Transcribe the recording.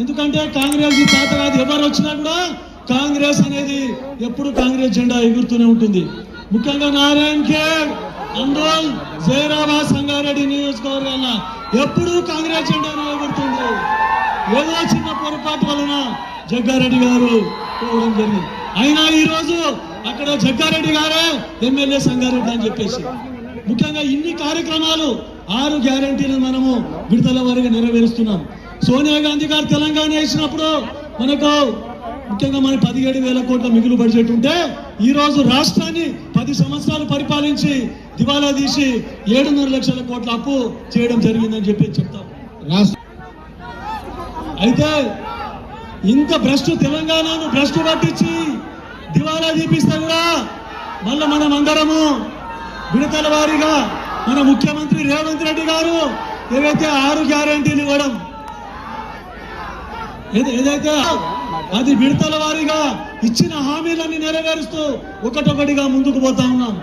ఎందుకంటే కాంగ్రెస్ ఈ తాత కాదు ఎవరు వచ్చినా కూడా కాంగ్రెస్ అనేది ఎప్పుడు కాంగ్రెస్ జెండా ఎగురుతూనే ఉంటుంది. ముఖ్యంగా నారాయణ్ ఖేడ్ అందోల్ జయరామా సంగారెడ్డి నియోజకవర్గాల ఎప్పుడు కాంగ్రెస్ జెండాను ఎగురుతుంది. ఏదో చిన్న పొరపాటు వలన జగ్గారెడ్డి గారు పోవడం జరిగింది. అయినా ఈరోజు అక్కడ జగ్గారెడ్డి గారే ఎమ్మెల్యే సంగారెడ్డి అని చెప్పేసి. ముఖ్యంగా ఇన్ని కార్యక్రమాలు ఆరు గ్యారంటీలు మనము విడుదల వారిగా నెరవేరుస్తున్నాం. సోనియా గాంధీ గారు తెలంగాణ వేసినప్పుడు మనకు ముఖ్యంగా మన పదిహేడు వేల కోట్ల మిగులు బడ్జెట్ ఉంటే ఈ రోజు రాష్ట్రాన్ని పది సంవత్సరాలు పరిపాలించి దివాలా తీసి ఏడున్నర లక్షల కోట్ల అప్పు చేయడం జరిగిందని చెప్పి చెప్తాం. రాష్ట్ర అయితే ఇంత భ్రష్టు తెలంగాణను భ్రష్టు పట్టించి దివాలా తీపిస్తే కూడా మళ్ళీ మనం అందరము విడతల వారీగా మన ముఖ్యమంత్రి రేవంత్ రెడ్డి గారు ఏవైతే ఆరు గ్యారంటీలు ఇవ్వడం ఏదైతే అది విడతల వారీగా ఇచ్చిన హామీలన్నీ నెరవేరుస్తూ ఒకటొకటిగా ముందుకు పోతా ఉన్నాం.